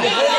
Yeah.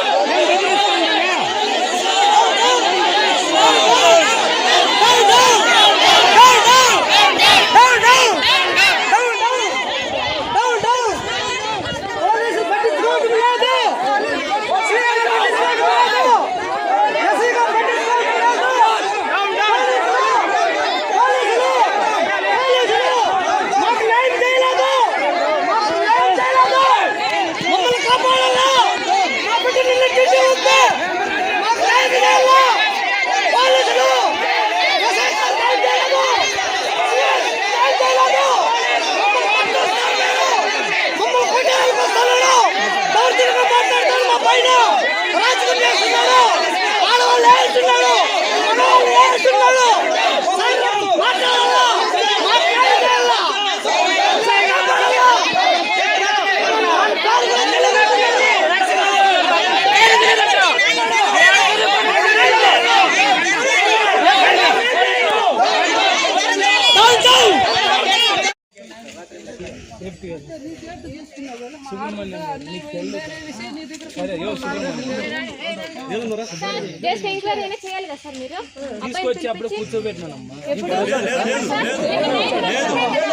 తీసుకొచ్చి అప్పుడు కూర్చోబెట్టినానమ్మా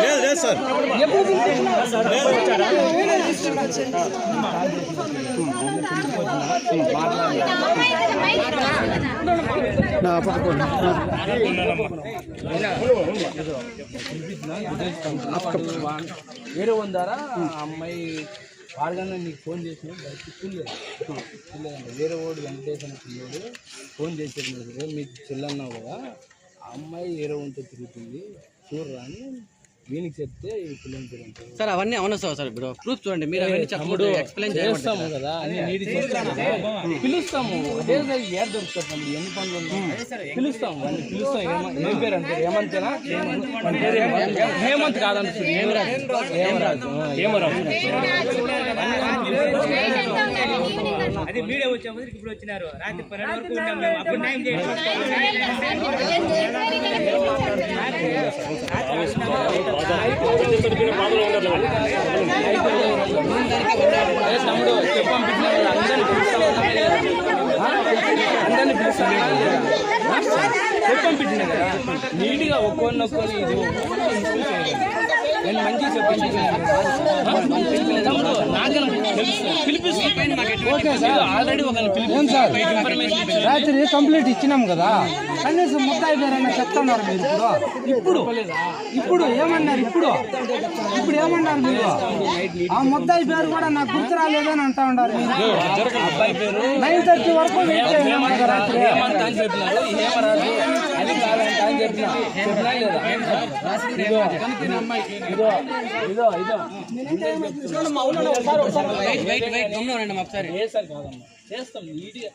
లేదు లేదు సార్ వేరే ఉందారా అమ్మాయి వాడగానే నీకు ఫోన్ చేసిన బయటకు చూడలేదు. చూడలేదండి వేరే వాడు వెంకటేష్ అనే పిల్లోడు ఫోన్ చేసేది మీకు చెల్లన్నావు కదా ఆ అమ్మాయి వేరే ఉంటే తిరుగుతుంది. చూడరా అని వీనికి చెప్తే సార్ అవన్నీ అవును సార్ సార్ ఇప్పుడు ప్రూఫ్ చూడండి మీరు అవన్నీ చెప్పండి ఎక్స్ప్లెయిన్ చేస్తాము కదా పిలుస్తాము. అదే మనకి ఎన్ని పనులు పిలుస్తాము పిలుస్తాం. ఏం పేరు అంటే హేమంతేనా? హేమంత్. కాదంటుంది హేమరాజు. హేమరాజు ఆ, హేమరాజు. అది మీడియా వచ్చే ముందు ఇప్పుడు వచ్చినారు. రాత్రి పన్నెండు వరకు ఉన్నాం మేము. అప్పుడు న్యాయం చేయండి. అందరినీ పిలుస్తాం ఆ? అందరినీ పిలుస్తాం చెప్పి పంపించిన కదా? నీట్గా ఒక్కొని ఒక్కొని ఇది నేను ఇన్ఫర్మేషన్ రాత్రి కంప్లీట్ ఇచ్చినాం కదా. కనీసం ముద్దాయి పేరన్నా చెప్తున్నారు మీరు ఇప్పుడు. ఇప్పుడు? ఇప్పుడు ఏమన్నారు ఇప్పుడు? ఇప్పుడు ఏమన్నారు మీరు? ఆ ముద్దాయి పేరు కూడా నాకు గుర్తు రాలేదని అంటా ఉన్నారు. నైన్ థర్టీ వరకు వెయిట్ రాత్రి. ఒకసారి చేస్తాం నీట్గా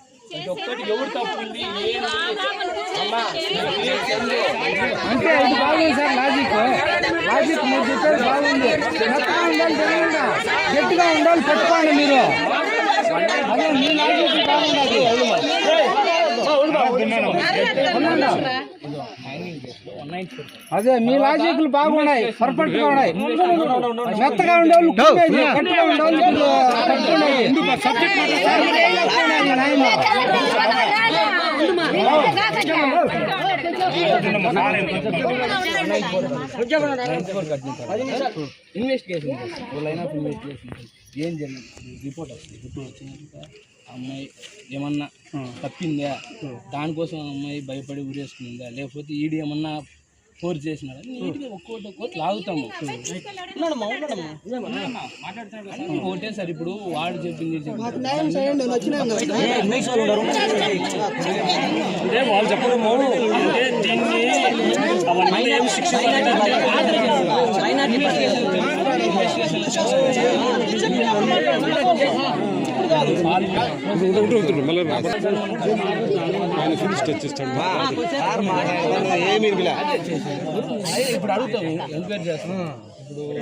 ఒక్కటి ఎవరు తప్పుంది అంటే ఇది బాగుంది సార్ లాజిక్ లాజిక్ మీరు చెప్పేది బాగుంది. ఉండాలి తెలియదా గట్టిగా ఉండాలి పెట్టుకోండి మీరు. అదే మీ లాజిక్ బాగుండాలి. అదే మీ లాజిక్లు బాగున్నాయి పర్ఫెక్ట్గా ఉన్నాయి మెత్తగా ఉండేవాళ్ళు గట్టిగా ఉండేవాళ్ళు. ఇన్వెస్టిగేషన్ చేస్తాం లైన్ ఆఫ్ ఇన్వెస్టిగేషన్ ఏం జరిగింది రిపోర్ట్ వస్తుంది రిపోర్ట్ అమ్మాయి ఏమన్నా తప్పిందా దానికోసం అమ్మాయి భయపడి ఊరేసుకుందా లేకపోతే ఈడు ఏమన్నా ఫోర్స్ చేసినాడా నీట్గా ఒక్కోటి ఒక్కోటి లాగుతాము ఉన్నాడమ్మా, ఉన్నాడమ్మా. అన్నీ ఒకటే సార్ ఇప్పుడు వాడు చెప్పింది ఇది చెప్పింది. అంటే వాళ్ళు చెప్పడము అంటే దీన్ని అవన్నీ ఏం శిక్ష ఏమి ఇప్పుడు అడుగుతాము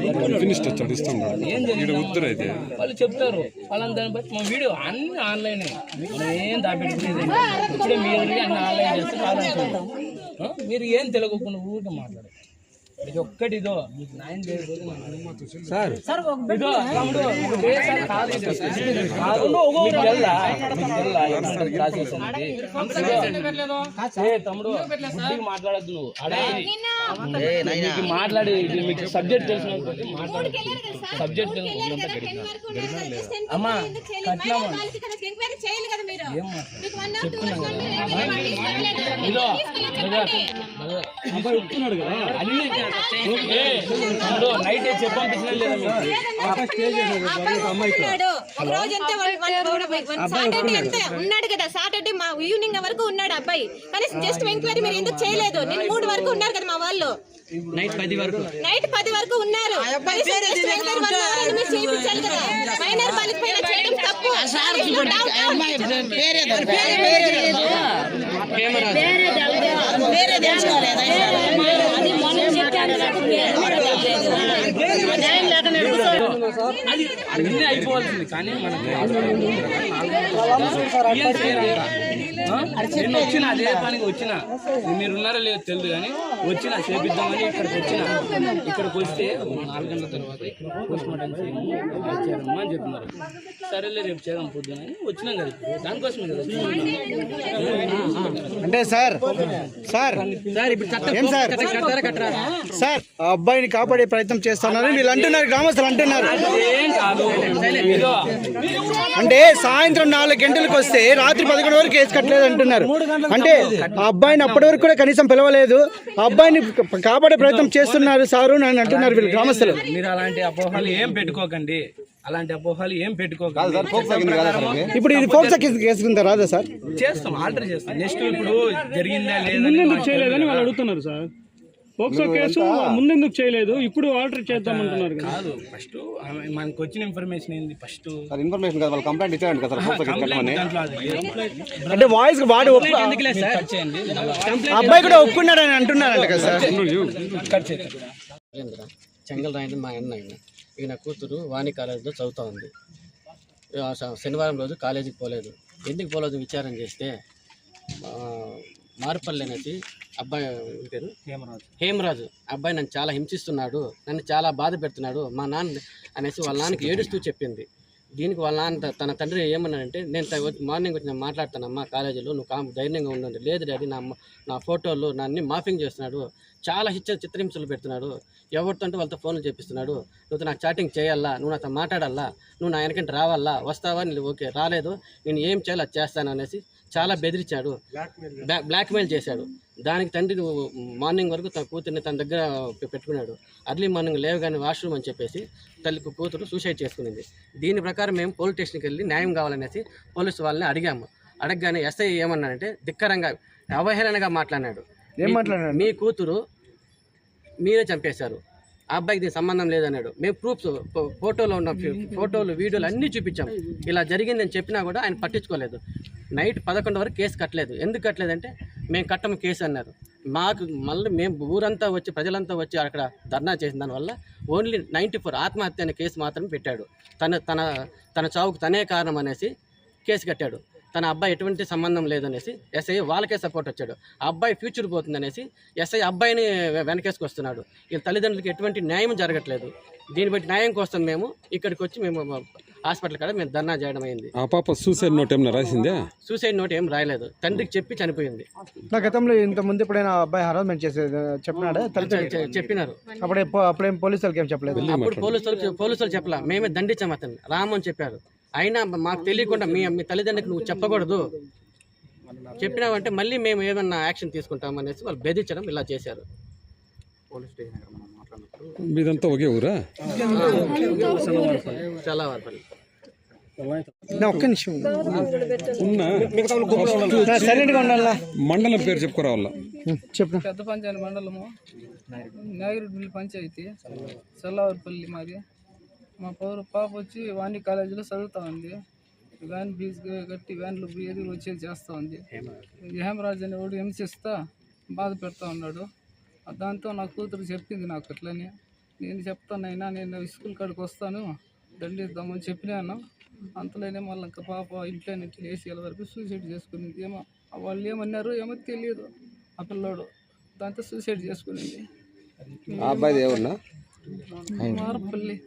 ఎంక్వైరీ ఫినిష్ వచ్చాడు ఇస్తాం ఏం ఉత్తర అయితే. వాళ్ళు చెప్తారు. వాళ్ళని దాన్ని బట్టి మా వీడియో అన్ని ఆన్లైన్. ఏం దాపెట్టుకునేది ఇప్పుడే మీరు అన్ని ఆన్లైన్ చేస్తే మీరు ఏం తెలియకుండా ఊరికే మాట్లాడారు. ఇది ఒక్కటి ఇదో. సార్ తమ్ముడు. మాట్లాడద్దు. నువ్వు మాట్లాడి మీకు సబ్జెక్ట్ తెలిసిన సబ్జెక్ట్ అమ్మా కదా తీసుకుంటున్నాడు కదా. అన్ని నైట్ ఉన్నాడు సాటర్డే అంతే. కదా సాటర్డే మా ఈవినింగ్ వరకు ఉన్నాడు అబ్బాయి. కానీ జస్ట్ ఎంక్వైరీ మీరు ఎందుకు చేయలేదు? నిన్న మూడు వరకు ఉన్నారు కదా మా వాళ్ళు. నైట్ పది వరకు. నైట్ పది వరకు ఉన్నారు. కనీసం just enquiry one అది అన్నీ అయిపోవాల్సింది కానీ మనకి నేను వచ్చిన అదే పనికి వచ్చిన. మీరు ఉన్నారో లేదో తెలియదు కానీ వచ్చిన చేపిద్దామని ఇక్కడికి వచ్చిన. ఇక్కడికి వస్తే నాలుగు గంటల తర్వాత ఇక్కడ పోస్ట్ మార్టం చేయాలమ్మా అని చెప్తున్నారు. సరేలే రేపు చేద్దాం పొద్దున వచ్చినాం కదా ఇప్పుడు. దానికోసమే కదా వచ్చినాం. అంటే సార్ సార్ సార్ ఏం సార్? సార్ ఆ అబ్బాయిని కాపాడే ప్రయత్నం చేస్తున్నారని వీళ్ళు అంటున్నారు గ్రామస్తులు అంటున్నారు. అంటే సాయంత్రం నాలుగు గంటలకు వస్తే రాత్రి పదకొండు వరకు కేసు కట్టలేదు. అంటున్నారు. అంటే ఆ అబ్బాయిని అప్పటి వరకు కూడా కనీసం పిలవలేదు. ఆ అబ్బాయిని కాపాడే ప్రయత్నం చేస్తున్నారు సారు అని అంటున్నారు వీళ్ళు గ్రామస్తులు. మీరు అలాంటి అపోహలు ఏం పెట్టుకోకండి. అలాంటి అపోహలు ఏం పెట్టుకోకండి. ఇప్పుడు ఇది ఫోక్సా కేసు రాదా సార్? చేస్తాం ఆల్టర్ చేస్తాం. నెక్స్ట్ ఇప్పుడు జరిగిందా లేదా చేయలేదని వాళ్ళు అడుగుతున్నారు సార్. పోక్సో కేసు ముందెందుకు చేయలేదు? ఇప్పుడు ఆర్డర్ చేద్దామంటున్నారు కదా. కాదు ఫస్ట్ మనకు వచ్చిన ఇన్ఫర్మేషన్ ఏంది? ఫస్ట్ సార్ ఇన్ఫర్మేషన్ కదా వాళ్ళు కంప్లైంట్ ఇచ్చారంట కదా లేదు. అంటే వాయిస్ వాడు అబ్బాయి కూడా ఒప్పుకున్నాడని అంటున్నారంట కదా సార్. కట్ చేయండి నరేంద్ర చెంగల్ రాయండి మా అన్న ఈయన. ఈయన కూతురు వాణి కాలేజీలో చదువుతా ఉంది. శనివారం రోజు కాలేజీకి పోలేదు. ఎందుకు పోలేదు? విచారం చేస్తే మారుపల్లి అనేసి అబ్బాయి పేరు? హేమరాజు. హేమరాజు. అబ్బాయి నన్ను చాలా హింసిస్తున్నాడు నన్ను చాలా బాధ పెడుతున్నాడు మా నాన్న అనేసి వాళ్ళ నాన్నకి ఏడుస్తూ చెప్పింది. దీనికి వాళ్ళ నాన్న తన తండ్రి ఏమన్నాడంటే నేను మార్నింగ్ వచ్చి నేను మాట్లాడతానమ్మా కాలేజీలో నువ్వు కామ్ ధైర్యంగా ఉండండి. లేదు డాడీ నా నా ఫోటోలు నన్ను మాఫింగ్ చేస్తున్నాడు. చాలా హిచ్చ చిత్రహింసలు పెడుతున్నాడు. ఎవరితో అంటే వాళ్ళతో ఫోన్లు చేపిస్తున్నాడు. నువ్వు నాకు చాటింగ్ చేయాలా? నువ్వు నాతో మాట్లాడాలా? నువ్వు నా వెనకంటే రావాలా? వస్తావా? నేను ఓకే రాలేదు. నేను ఏం చేయాలి చేస్తాను అనేసి చాలా బెదిరించాడు. బ్లా- బ్లాక్మెయిల్ చేశాడు. దానికి తండ్రి మార్నింగ్ వరకు తన కూతుర్ని తన దగ్గర పెట్టుకున్నాడు. అర్లీ మార్నింగ్ లేవగానే వాష్రూమ్ అని చెప్పేసి తల్లి కూతురు సూసైడ్ చేసుకునింది. దీని ప్రకారం మేము పోలీస్ స్టేషన్కి వెళ్ళి న్యాయం కావాలనేసి పోలీసు వాళ్ళని అడిగాము. అడగగానే ఎస్ఐ ఏమన్నాడంటే ధిక్కరంగా అవహేళనగా మాట్లాడినాడు. ఏం మాట్లాడాడు? మీ కూతురు మీరే చంపేశారు. ఆ అబ్బాయికి దీనికి సంబంధం లేదన్నాడు. మేము ప్రూఫ్స్ ఫోటోలో ఉన్న ఫోటోలు వీడియోలు అన్నీ చూపించాం. ఇలా జరిగిందని చెప్పినా కూడా ఆయన పట్టించుకోలేదు. నైట్ పదకొండు వరకు కేసు కట్టలేదు. ఎందుకు కట్టలేదంటే మేము కట్టము కేసు అన్నారు. మాకు మళ్ళీ మేము ఊరంతా వచ్చి ప్రజలంతా వచ్చి అక్కడ ధర్నా చేసిన దానివల్ల ఓన్లీ నైంటీ ఫోర్ ఆత్మహత్య అనే కేసు మాత్రమే పెట్టాడు. తన తన తన చావుకు తనే కారణం అనేసి కేసు కట్టాడు. తన అబ్బాయి ఎటువంటి సంబంధం లేదనేసి ఎస్ఐ వాళ్ళకే సపోర్ట్ వచ్చాడు. ఆ అబ్బాయి ఫ్యూచర్ పోతుందనేసి ఎస్ఐ అబ్బాయిని వెనకేసుకొస్తున్నాడు. వీళ్ళ తల్లిదండ్రులకి ఎటువంటి న్యాయం జరగట్లేదు. దీన్ని బట్టి న్యాయం కోసం మేము ఇక్కడికి వచ్చి మేము హాస్పిటల్ కాడ మేము ధర్నా చేయడం అయింది. ఆ పాప సూసైడ్ నోట్ ఏమన్నా రాసిందే? సూసైడ్ నోట్ ఏం రాయలేదు. తండ్రికి చెప్పి చనిపోయింది. నా గతంలో ఇంత ముందు ఎప్పుడైనా అబ్బాయి హరాస్మెంట్ చేసేది చెప్పినాడు? చెప్పినారు. అప్పుడే అప్పుడేం పోలీసులకి ఏం చెప్పలేదు? అప్పుడు పోలీసులు పోలీసులు చెప్పలా. మేమే దండించాం అతన్ని. రాము అని చెప్పారు. అయినా మాకు తెలియకుండా మీ మీ తల్లిదండ్రులకు నువ్వు చెప్పకూడదు. చెప్పినావంటే మళ్ళీ మేము ఏమన్నా యాక్షన్ తీసుకుంటాం అనేసి వాళ్ళు బెదిరించడం ఇలా చేశారు. మీదంతా ఒకే ఊరా? ఒక్క నిమిషం ఉన్నా? మండలం పేరు చెప్పుకోరావాల చెప్పు. పెద్ద పంచాయతీ మండలము. నాగిరెడ్డిపల్లి పంచాయతీ. చల్లవారిపల్లి మాది. మా పౌరు పాప వచ్చి వాణి కాలేజీలో చదువుతా ఉంది. వ్యాన్ ఫీజు కట్టి వ్యాన్లు ఏది వచ్చేది చేస్తూ ఉంది. హేమరాజ్ అనేవాడు హింసిస్తా బాధ పెడతా ఉన్నాడు. దాంతో నా కూతురు చెప్పింది నాకు అట్లని. నేను చెప్తానైనా నేను స్కూల్ కాడికి వస్తాను దండిద్దామని చెప్పినాను అంతలోనే మళ్ళీ ఇంకా పాప ఇంట్లో నుంచి లేచి వరకు సూసైడ్ చేసుకునింది. ఏమో వాళ్ళు ఏమన్నారు ఏమో తెలియదు ఆ పిల్లోడు. దాంతో సూసైడ్ చేసుకునింది. ఎవరున్నా మారపల్లి.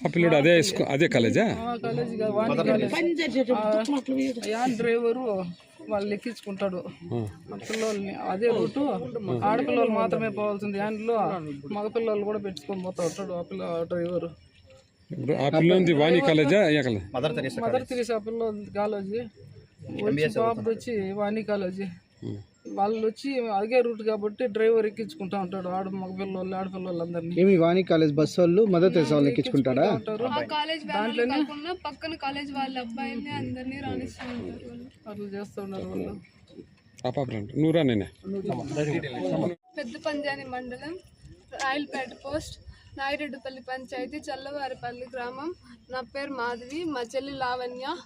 ఆ పిల్లడు అదే అదే కాలేజా ఆ? కాలేజీ డ్రైవరు వాళ్ళు ఎక్కించుకుంటాడు ఆ పిల్లల్ని అదే రూటు. ఆడపిల్లలు మాత్రమే పోవాల్సింది. యాన్లో మగ పిల్లలు కూడా పెట్టుకొని పోతా ఉంటాడు ఆ పిల్ల డ్రైవరు. ఇప్పుడు ఆ పిల్లంది వాణి కాలేజా ఏ కాలేజ్? మదర్ తెరీసా పిల్లల కాలేజీ. వచ్చి వాణి కాలేజీ. వాళ్ళు వచ్చి అదే రూట్ కాబట్టి డ్రైవర్ ఎక్కించుకుంటా ఉంటాడు. ఆడ మగ పిల్లలు ఆడపిల్లలు అందరినీ. ఏమి వాణి కాలేజ్ బస్ వాళ్ళు మదర్ తెరిసే వాళ్ళు ఎక్కించుకుంటాడా? కాలేజ్ కాకుండా పక్కన కాలేజ్ వాళ్ళ అబ్బాయిల్ని అందరినీ రాణిస్తూ ఉంటారు వాళ్ళు. అట్లా చేస్తున్నారు వాళ్ళు. ఆ పాప నువ్వురా నేనే? పెద్ద పంజాని మండలం రాయలపేట పోస్ట్. నాయిరెడ్డిపల్లి పంచాయతీ చల్లవారిపల్లి గ్రామం. నా పేరు మాధవి మా చెల్లి లావణ్య.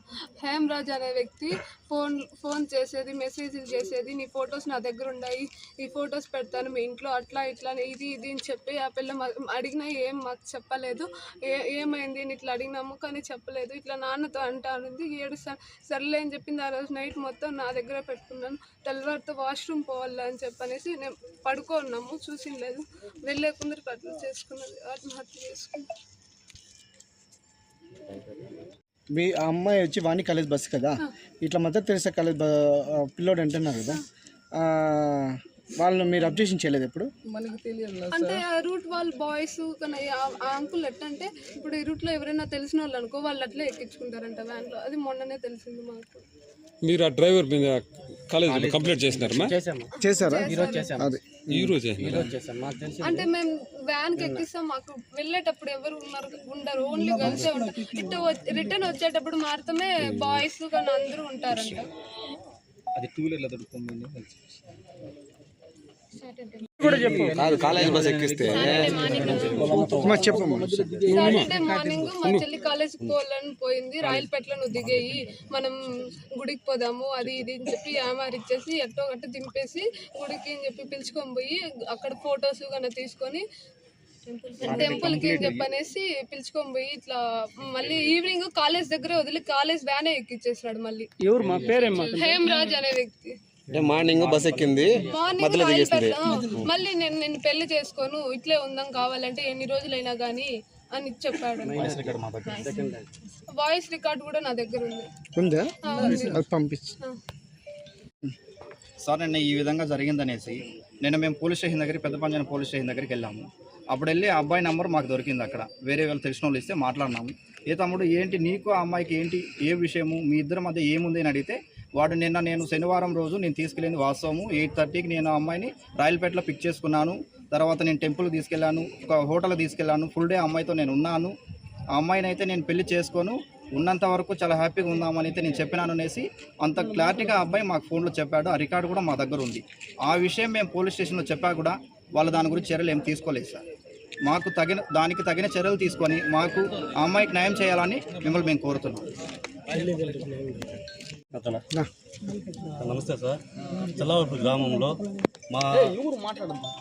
హేమరాజ్ అనే వ్యక్తి ఫోన్ ఫోన్ చేసేది మెసేజ్లు చేసేది నీ ఫొటోస్ నా దగ్గర ఉన్నాయి ఈ ఫొటోస్ పెడతాను మీ ఇంట్లో. అట్లా ఇట్లా అని ఇది ఇది అని చెప్పి ఆ పిల్ల మా- అడిగినా ఏం మాకు చెప్పలేదు. ఏ ఏమైంది అని ఇట్లా అడిగినాము కానీ చెప్పలేదు. ఇట్లా నాన్నతో అంటానుంది ఏడు సర్లే అని చెప్పింది. ఆ రోజు నైట్ మొత్తం నా దగ్గర పెట్టుకున్నాను. తెల్లవారితో వాష్రూమ్ పోవాలా అని చెప్పనేసి నేను పడుకోన్నాము. చూసిండలేదు. వెళ్ళే కుందరు పట్ల చేసుకున్నాను. ఆత్మహత్య మీ ఆ అమ్మాయి వచ్చి వాణి కాలేజ్ బస్ కదా? ఇట్లా మదర్ తెరిసే కాలేజ్ పిల్లోడు అంటున్నారు కదా? ఆ, వాళ్ళు మీరు అబ్జెక్షన్ చేయలేదు ఎప్పుడు? మనకి తెలియదు అంటే ఆ రూట్ వాళ్ళ బాయ్స్ కానీ ఆ- ఆ అంకుల్ ఎట్లా అంటే ఇప్పుడు ఈ రూట్లో ఎవరైనా తెలిసిన వాళ్ళు అనుకో వాళ్ళు అట్లే ఎక్కించుకుంటారంట వ్యాన్లో. అది మొన్ననే తెలిసింది మాకు. మీరు ఆ డ్రైవర్ మీద కాలేజీలో కంప్లైంట్ చేసినారమ్మా? చేశారా? అదే. ఈ రోజే అంటే మేము వ్యాన్కి ఎక్కిస్తాం. మాకు వెళ్ళేటప్పుడు ఎవరు ఉన్నారు ఉండరు. ఓన్లీ గర్ల్సే ఉంటారు. ఇటు రిటర్న్ వచ్చేటప్పుడు మాత్రమే బాయ్స్ కానీ అందరూ ఉంటారంట. అది టూ వీలర్లో దొరుకుతుంది కాదు కాలేజ్ బస్ ఎక్కిస్తే. అమ్మా చెప్పమ్మా సాటర్డే మార్నింగ్ మా చెల్లి పోవాలని పోయింది. రాయలపేటలో నువ్వు దిగేయి. మనం గుడికి పోదాము అది ఇది అని చెప్పి ఆమార్ ఇచ్చేసి ఎట్టో గట్ట దింపేసి గుడికి అని చెప్పి పిలుచుకొని పోయి అక్కడ ఫొటోస్ కన్నా తీసుకొని టెంపుల్కి చెప్పనేసి పిలుచుకొని పోయి ఇట్లా మళ్ళీ ఈవినింగ్ కాలేజ్ దగ్గర వదిలి కాలేజ్ వ్యానే ఎక్కిచ్చేసినాడు మళ్ళీ. ఎవరు మా పేరేమ్మా హేమరాజ్ అనే వ్యక్తి. అంటే మార్నింగ్ బస్ ఎక్కింది రాయలపేట మళ్ళీ నేను నేను పెళ్ళి చేసుకోను ఇట్లే ఉందాం కావాలంటే ఎన్ని రోజులైనా కానీ అని చెప్పాడు. వాయిస్ రికార్డ్ కూడా నా దగ్గర ఉంది. ఉందా? పంపించు. సార్ నిన్న ఈ విధంగా జరిగిందనేసి నిన్న మేము పోలీస్ స్టేషన్ దగ్గరికి పెద్ద పంచాయతీ పోలీస్ స్టేషన్ దగ్గరికి వెళ్ళాము. అప్పుడు వెళ్ళి ఆ అబ్బాయి నెంబర్ మాకు దొరికింది అక్కడ. వేరే వాళ్ళు తెలిసిన వాళ్ళు ఇస్తే మాట్లాడినాము. ఏ తమ్ముడు ఏంటి నీకు ఆ అమ్మాయికి ఏంటి ఏ విషయము మీ ఇద్దరి మధ్య ఏముంది అని అడిగితే వాడు నిన్న నేను శనివారం రోజు నేను తీసుకెళ్ళింది వాస్తవము. ఎయిట్ థర్టీకి నేను అమ్మాయిని రాయలపేటలో పిక్ చేసుకున్నాను. తర్వాత నేను టెంపుల్ తీసుకెళ్ళాను ఒక హోటల్ తీసుకెళ్ళాను ఫుల్ డే అమ్మాయితో నేను ఉన్నాను. ఆ అమ్మాయిని అయితే నేను పెళ్ళి చేసుకోను. ఉన్నంత వరకు చాలా హ్యాపీగా ఉందామని అయితే నేను చెప్పినాను అనేసి అంత క్లారిటీగా ఆ అబ్బాయి మాకు ఫోన్లో చెప్పాడు. ఆ రికార్డు కూడా మా దగ్గర ఉంది. ఆ విషయం మేము పోలీస్ స్టేషన్లో చెప్పా కూడా వాళ్ళు దాని గురించి చర్యలు ఏం తీసుకోలేదు సార్. మాకు తగిన దానికి తగిన చర్యలు తీసుకొని మాకు ఆ అమ్మాయికి న్యాయం చేయాలని మిమ్మల్ని మేము కోరుతున్నాం. నమస్తే సార్. చల్లవరపు గ్రామంలో మా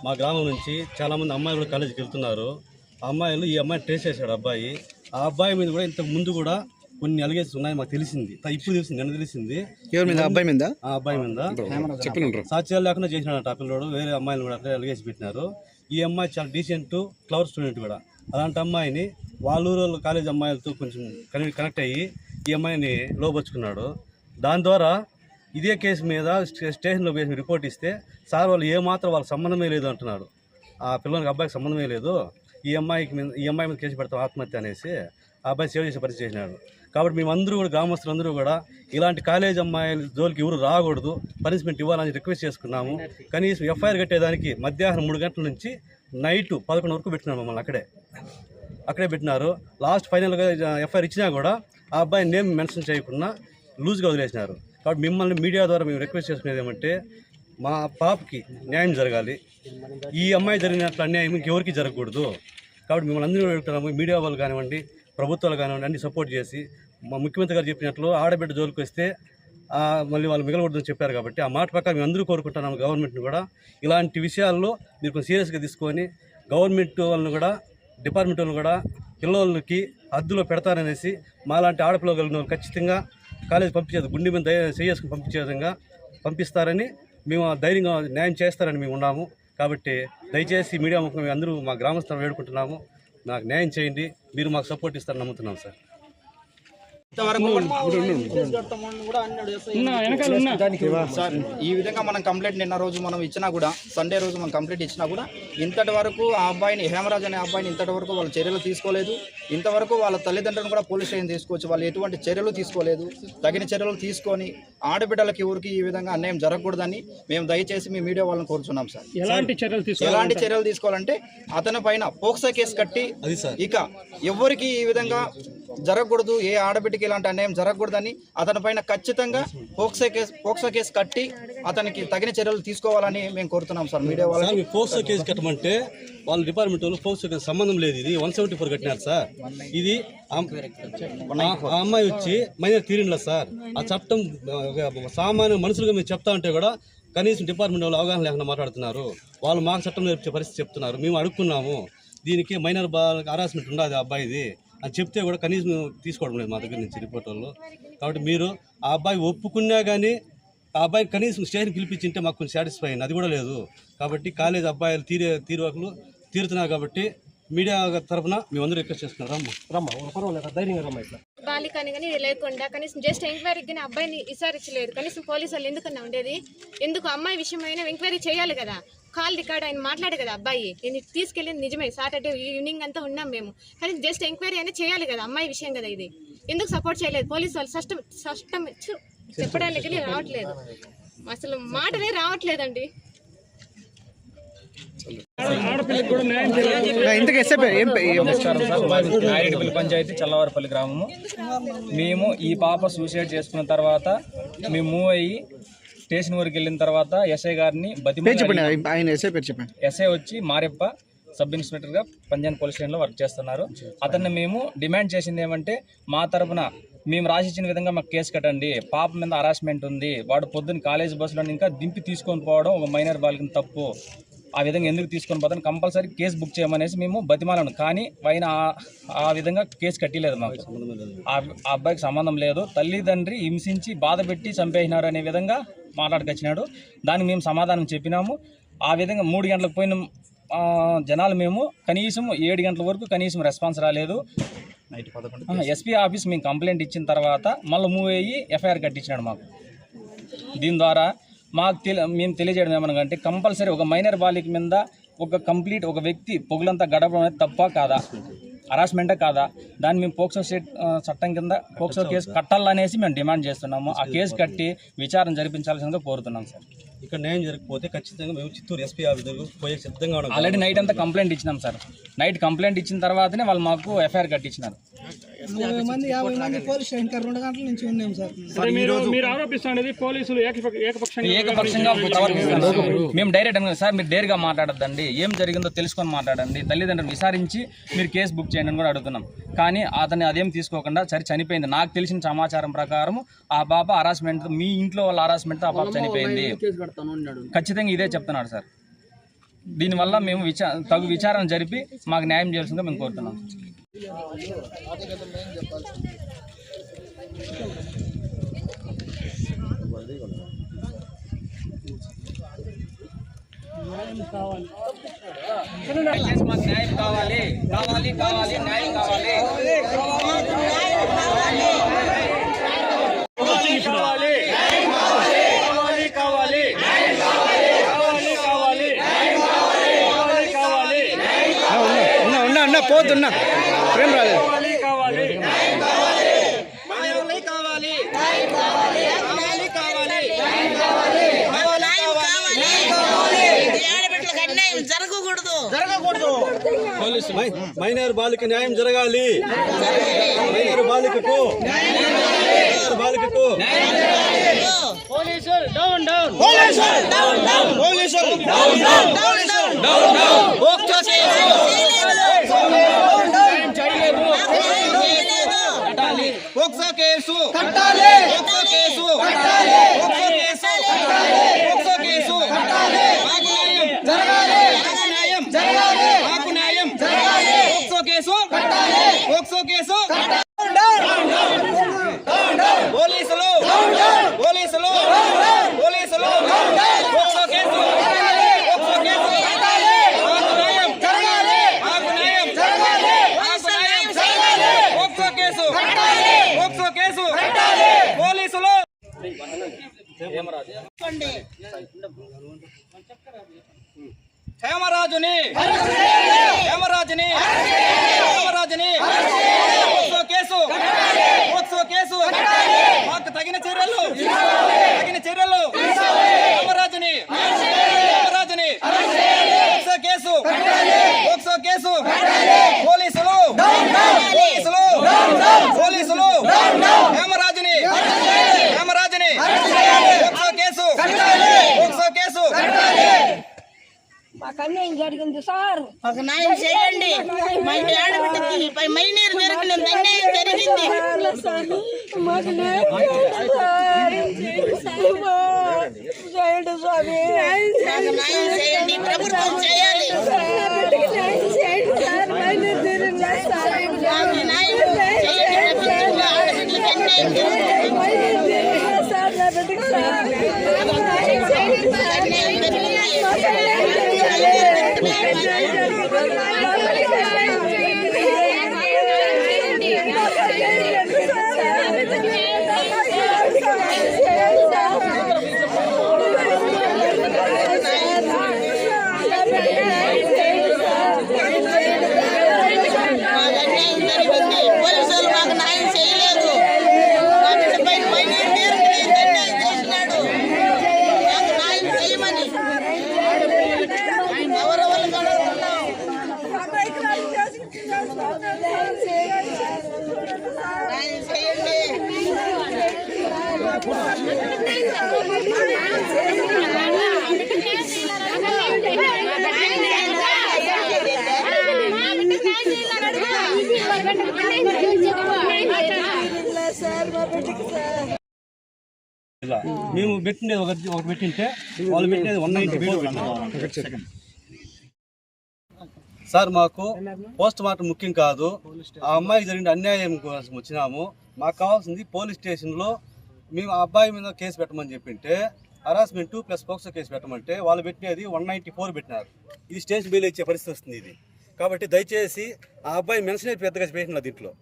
మా గ్రామం నుంచి చాలామంది అమ్మాయిలు కాలేజీకి వెళ్తున్నారు. ఆ అమ్మాయిలు ఈ అమ్మాయిని ట్రేస్ చేశాడు అబ్బాయి. ఆ అబ్బాయి మీద కూడా ఇంతకు ముందు కూడా కొన్ని అలిగేసి ఉన్నాయి మాకు తెలిసింది. త- ఇప్పుడు తెలిసింది నిన్న తెలిసింది. ఎవరి మీద? అబ్బాయి మీద? ఆ అబ్బాయి మీద. చెప్పిన సాక్ష్యాలు లేకుండా చేసినాడు ఆ పిల్లడు. వేరే అమ్మాయిలు కూడా అట్లా అలిగేసి పెట్టినారు. ఈ అమ్మాయి చాలా డీసెంట్ క్లవర్ స్టూడెంట్ కూడా. అలాంటి అమ్మాయిని వాళ్ళ ఊరు కాలేజ్ అమ్మాయిలతో కొంచెం కనెక్ట్ కనెక్ట్ అయ్యి ఈ అమ్మాయిని లోపరుచుకున్నాడు. దాని ద్వారా ఇదే కేసు మీద స్టే- స్టేషన్లో వేసి రిపోర్ట్ ఇస్తే సార్ వాళ్ళు ఏమాత్రం వాళ్ళకి సంబంధమే లేదు అంటున్నారు. ఆ పిల్లలకి అబ్బాయికి సంబంధమే లేదు. ఈ అమ్మాయికి మీద ఈ అమ్మాయి మీద కేసు పెడతాం ఆత్మహత్య అనేసి ఆ అబ్బాయి సేవ చేసే పరిస్థితి చేసినాడు. కాబట్టి మేమందరూ కూడా గ్రామస్తులందరూ కూడా ఇలాంటి కాలేజ్ అమ్మాయిల జోలికి ఎవరు రాకూడదు పనిష్మెంట్ ఇవ్వాలని రిక్వెస్ట్ చేసుకున్నాము. కనీసం ఎఫ్ఐఆర్ కట్టేదానికి మధ్యాహ్నం మూడు గంటల నుంచి నైట్ పదకొండు వరకు పెట్టినారు మమ్మల్ని అక్కడే. అక్కడే పెట్టినారు. లాస్ట్ ఫైనల్గా ఎఫ్ఐఆర్ ఇచ్చినా కూడా ఆ అబ్బాయి నేమ్ మెన్షన్ చేయకుండా లూజ్గా వదిలేసినారు. కాబట్టి మిమ్మల్ని మీడియా ద్వారా మేము రిక్వెస్ట్ చేసుకునేది ఏమంటే మా పాపకి న్యాయం జరగాలి. ఈ అమ్మాయి జరిగినట్లు అన్యాయం ఇంకెవరికి జరగకూడదు. కాబట్టి మిమ్మల్ని అందరూ అడుగుతున్నాము మీడియా వాళ్ళు కానివ్వండి ప్రభుత్వాలు కానివ్వండి అన్ని సపోర్ట్ చేసి మా ముఖ్యమంత్రి గారు చెప్పినట్లు ఆడబిడ్డ జోలికి వస్తే మళ్ళీ వాళ్ళు మిగలకూడదని చెప్పారు కాబట్టి ఆ మాట ప్రకారం మేము అందరూ కోరుకుంటున్నాము గవర్నమెంట్ని కూడా. ఇలాంటి విషయాల్లో మీరు కొంచెం సీరియస్గా తీసుకొని గవర్నమెంట్ వాళ్ళని కూడా డిపార్ట్మెంట్ వాళ్ళని కూడా పిల్లలకి హద్దులో పెడతారనేసి మాలాంటి ఆడపిల్లలు ఖచ్చితంగా కాలేజీ పంపించేది గుండె మీద చేసుకుని పంపించే విధంగా పంపిస్తారని మేము ఆ ధైర్యంగా న్యాయం చేస్తారని మేము ఉన్నాము. కాబట్టి దయచేసి మీడియా ముఖం అందరూ మా గ్రామస్తులు వేడుకుంటున్నాము. నాకు న్యాయం చేయండి. మీరు మాకు సపోర్ట్ ఇస్తారని నమ్ముతున్నాం సార్. ఈ విధంగా మనం కంప్లైంట్ నిన్న రోజు మనం ఇచ్చినా కూడా సండే రోజు మనం కంప్లైంట్ ఇచ్చినా కూడా ఇంతటి వరకు ఆ అబ్బాయిని హేమరాజ్ అనే అబ్బాయిని ఇంతటి వరకు వాళ్ళు చర్యలు తీసుకోలేదు. ఇంతవరకు వాళ్ళ తల్లిదండ్రులను కూడా పోలీస్ స్టేషన్ తీసుకోవచ్చు వాళ్ళు ఎటువంటి చర్యలు తీసుకోలేదు. తగిన చర్యలు తీసుకొని ఆడబిడ్డలకి ఊరికి ఈ విధంగా అన్యాయం జరగకూడదని మేము దయచేసి మీ మీడియా వాళ్ళని కోరుచున్నాం సార్. ఎలాంటి చర్యలు ఎలాంటి చర్యలు తీసుకోవాలంటే అతని పైన పోక్సో కేసు కట్టి అది సార్. ఇక ఎవరికి ఈ విధంగా జరగకూడదు ఏ ఆడబిడ్డకి ఇలాంటి అన్యాయం జరగకూడదని అతని పైన ఖచ్చితంగా పోక్సో కేసు పోక్సో కేసు కట్టి అతనికి తగిన చర్యలు తీసుకోవాలని మేము కోరుతున్నాం సార్. మీడియా మీ పోక్సో కేసు కట్టమంటే వాళ్ళ డిపార్ట్మెంట్ వాళ్ళు పోక్సో కేసు సంబంధం లేదు. ఇది వన్ సెవెంటీ ఫోర్ కట్టినారు సార్. ఇది అమ్మాయి వచ్చి మైనర్ తీరిండ్ల సార్. ఆ చట్టం సామాన్య మనుషులుగా మీరు చెప్తా ఉంటే కూడా కనీసం డిపార్ట్మెంట్ వాళ్ళు అవగాహన లేకుండా మాట్లాడుతున్నారు. వాళ్ళు మాకు చట్టం నేర్పించే పరిస్థితి చెప్తున్నారు. మేము అడుక్కున్నాము. దీనికి మైనర్ బాల్ హరాస్మెంట్ ఉండదు అబ్బాయిది. అని చెప్తే కూడా కనీసం తీసుకోవడం లేదు మా దగ్గర నుంచి రిపోర్ట్ వాళ్ళు. కాబట్టి మీరు ఆ అబ్బాయి ఒప్పుకున్నా కానీ ఆ అబ్బాయి కనీసం స్టేషన్ పిలిపించింటే మాకు కొంచెం సాటిస్ఫై అయింది. అది కూడా లేదు. కాబట్టి కాలేజ్ అబ్బాయిలు తీరే తీరువాకులు తీరుతున్నారు కాబట్టి మీడియా తరఫున మేమందరూ రిక్వెస్ట్ చేస్తున్నాం రమ్మ. బాలికని కానీ లేకుండా కనీసం జస్ట్ ఎంక్వైరీకి కానీ అబ్బాయిని విచారించలేదు. కనీసం పోలీసు వాళ్ళు ఎందుకన్నా ఉండేది? ఎందుకు అమ్మాయి విషయమైనా ఎంక్వైరీ చేయాలి కదా? కాల్ రికార్డ్ ఆయన మాట్లాడు కదా అబ్బాయి. నేను తీసుకెళ్ళింది నిజమే. సాటర్డే ఈవినింగ్ అంతా ఉన్నాం మేము. కానీ జస్ట్ ఎంక్వైరీ అయినా చేయాలి కదా అమ్మాయి విషయం కదా ఇది. ఎందుకు సపోర్ట్ చేయలేదు? పోలీసు వాళ్ళు సష్టం సష్టం చెప్పడానికి రావట్లేదు. అసలు మాటలే రావట్లేదండి. ఇంతకు నాయుడుపల్లి పంచాయతీ చల్లవారిపల్లి గ్రామము. మేము ఈ పాప సూసైడ్ చేసుకున్న తర్వాత మేము మూవ్ అయ్యి స్టేషన్ వరకు వెళ్ళిన తర్వాత ఎస్ఐ గారిని ఆయన ఎస్ఐ పేరు చెప్పండి. ఎస్ఐ వచ్చి మారెప్ప సబ్ ఇన్స్పెక్టర్గా పంజాన్ పోలీస్ స్టేషన్లో వర్క్ చేస్తున్నారు. అతన్ని మేము డిమాండ్ చేసింది ఏమంటే మా తరపున మేము రాసిచ్చిన విధంగా మాకు కేసు కట్టండి. పాప మీద హరాస్మెంట్ ఉంది. వాడు పొద్దున్న కాలేజ్ బస్సులో ఇంకా దింపి తీసుకొని పోవడం ఒక మైనర్ బాలికని తప్పు. ఆ విధంగా ఎందుకు తీసుకొని పోతాను? కంపల్సరీ కేసు బుక్ చేయమనేసి మేము బతిమాలను కానీ ఆయన ఆ- విధంగా కేసు కట్టలేదు మాకు. ఆ అబ్బాయికి సంబంధం లేదు. తల్లిదండ్రి హింసించి బాధ పెట్టి చంపేసినారు అనే విధంగా మాట్లాడుకొచ్చినాడు. దానికి మేము సమాధానం చెప్పినాము. ఆ విధంగా మూడు గంటలకు పోయిన జనాలు మేము కనీసం ఏడు గంటల వరకు కనీసం రెస్పాన్స్ రాలేదు. ఎస్పీ ఆఫీస్ మేము కంప్లైంట్ ఇచ్చిన తర్వాత మళ్ళీ మూవ్ అయ్యి ఎఫ్ఐఆర్ కట్టించినాడు మాకు. దీని ద్వారా మాకు తెలి మేము తెలియజేయడం ఏమనగంటే కంపల్సరీ ఒక మైనర్ బాలిక మీద ఒక కంప్లీట్ ఒక వ్యక్తి పొగులంతా గడపడం అనేది తప్ప కాదా? హరాస్మెంటే కాదా? దాన్ని మేము పోక్సో చట్టం కింద పోక్సో కేసు కట్టాలనేసి మేము డిమాండ్ చేస్తున్నాము. ఆ కేసు కట్టి విచారణ జరిపించాల్సిందిగా కోరుతున్నాం సార్. ఇక్కడ న్యాయం జరగకపోతే ఖచ్చితంగా మేము చిత్తూరు ఎస్పీ ఆఫీస్ దగ్గర పోయే సిద్ధంగా ఉన్నాం. ఆల్రెడీ నైట్ అంతా కంప్లైంట్ ఇచ్చినాం సార్. నైట్ కంప్లైంట్ ఇచ్చిన తర్వాతనే వాళ్ళు మాకు ఎఫ్ఐఆర్ కట్టించినారు. మంది యాభై మంది పోలీస్ స్టేషన్ ఇంకా రెండు గంటల నుంచి ఉన్నాం సార్. మీరు మీరు ఆరోపిస్తున్నది పోలీసులు ఏకపక్ష- ఏకపక్షంగా ఏకపక్షంగా ప్రవర్తిస్తున్నారు. మేము డైరెక్ట్ అనుకున్నాం సార్ మీరు డైరెక్ట్గా మాట్లాడద్దండి. ఏం జరిగిందో తెలుసుకొని మాట్లాడండి. తల్లిదండ్రులు విచారించి మీరు కేసు బుక్ చేయండి అని కూడా అడుగుతున్నాం. కానీ అతన్ని అదేం తీసుకోకుండా సరే చనిపోయింది. నాకు తెలిసిన సమాచారం ప్రకారం ఆ పాప హరాస్మెంట్ మీ ఇంట్లో వాళ్ళ హరాస్మెంట్ ఆ పాప చనిపోయింది. ఖచ్చితంగా ఇదే చెప్తున్నాడు సార్. దీనివల్ల మేము విచా తగు విచారణ జరిపి మాకు న్యాయం చేయాల్సిందిగా మేము కోరుతున్నాం. మాకు న్యాయం కావాలి. కావాలి కావాలి. న్యాయం కావాలి. ఉన్నా ఉన్నా పోతున్నా. ప్రేమ రాలేదు మై- మైనర్ బాలిక న్యాయం జరగాలి. మైనర్ బాలికకు. బాలికకు. పోక్సో కేసు కట్టాలి పోక్సో కేసు కట్టాలి పోక్సో కేసు కట్టాలి పోక్సో కేసు కట్టాలి మాకు న్యాయం జరగాలి మాకు న్యాయం జరగాలి మాకు న్యాయం జరగాలి పోక్సో కేసు కట్టాలి పోక్సో కేసు పోలీసులు పోలీసులు పోలీసులు పోక్సో కేసు పోక్సో కేసు పోలీసులు హేమరాజుని హేమరాజుని హేమరాజుని కేసు! POCSO case! మాకు తగిన చర్యలు! తగిన చర్యలు హేమరాజుని హేమరాజుని పోక్సో కేసు పోక్సో కేసు పోలీసులు పోలీసులు పోలీసులు హేమరాజుని హేమరాజుని పోక్సో కేసు పోక్సో కేసు మాకు అన్యాయం జరిగింది సార్? ఒక న్యాయం చేయండి. మా ఆడబిడ్డకి అన్యాయం జరిగింది. మాకు న్యాయం చేయండి సార్. చేయండి స్వామి మాకు న్యాయం చేయండి ప్రభుత్వం చేయాలి న్యాయం చేయండి సార్ మైనర్ జరిగింది సార్ మాకు న్యాయం చేయండి ప్రభుత్వంలో ఆడబిడ్డలకి అన్యాయం జరుగుతుంది మైనర్ జరిగింది సార్ నా బిడ్డకి సార్ న్యాయం చేయండి సార్ అన్యాయం జరిగింది మాకు అన్యాయం జరిగింది పోలీసులు మాకు న్యాయం చేయలేదు మా బిడ్డపై మైనీరు జరిగినంత అన్యాయం చేసినాడు మాకు న్యాయం చేయమని ఎవరెవరు కడుగుతున్నాం న్యాయం చేయండి సార్ మా బిడ్డకి సార్ ఇలా మేము పెట్టినది ఒకటి ఒకటి పెట్టింటే వాళ్ళు పెట్టినది వన్ నైన్టీ సార్ మాకు పోస్ట్ మార్టం ముఖ్యం కాదు. ఆ అమ్మాయికి జరిగిన అన్యాయం కోసం వచ్చినాము. మాకు కావాల్సింది పోలీస్ స్టేషన్లో మేము ఆ అబ్బాయి మీద కేసు పెట్టమని చెప్పింటే హరాస్మెంట్ ప్లస్ పోక్సో కేసు పెట్టమంటే వాళ్ళు పెట్టినది వన్ నైంటీ ఫోర్ పెట్టినారు. ఇది స్టేషన్ బిల్ ఇచ్చే పరిస్థితి వస్తుంది ఇది. కాబట్టి దయచేసి ఆ అబ్బాయి మెన్షన్ పెద్దగా పెట్టిన దీంట్లో.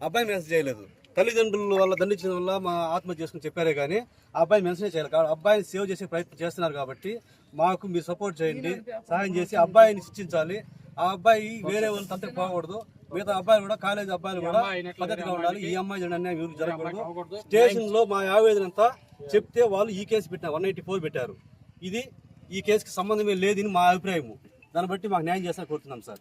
అబ్బాయి మెన్షన్ చేయలేదు. తల్లిదండ్రుల వల్ల దండించడం వల్ల మా ఆత్మహత్య చేసుకుని చెప్పారే కానీ ఆ అబ్బాయి మెన్షన్ చేయాలి. కాబట్టి అబ్బాయిని సేవ్ చేసే ప్రయత్నం చేస్తున్నారు కాబట్టి మాకు మీరు సపోర్ట్ చేయండి సహాయం చేసి అబ్బాయిని శిక్షించాలి. ఆ అబ్బాయి వేరే వాళ్ళ తంతకు పోకూడదు. మిగతా అబ్బాయిలు కూడా కాలేజ్ అబ్బాయిలు కూడా పద్ధతిగా ఉండాలి? ఈ అమ్మాయి అన్యాయం ఎవరికి జరగకూడదు. స్టేషన్లో మా ఆవేదన అంతా చెప్తే వాళ్ళు ఈ కేసు పెట్టారు వన్ ఎయిటీ ఫోర్ పెట్టారు. ఇది ఈ కేసుకి సంబంధమే లేదని మా అభిప్రాయము. దాన్ని బట్టి మాకు న్యాయం చేస్తాను కోరుతున్నాం సార్.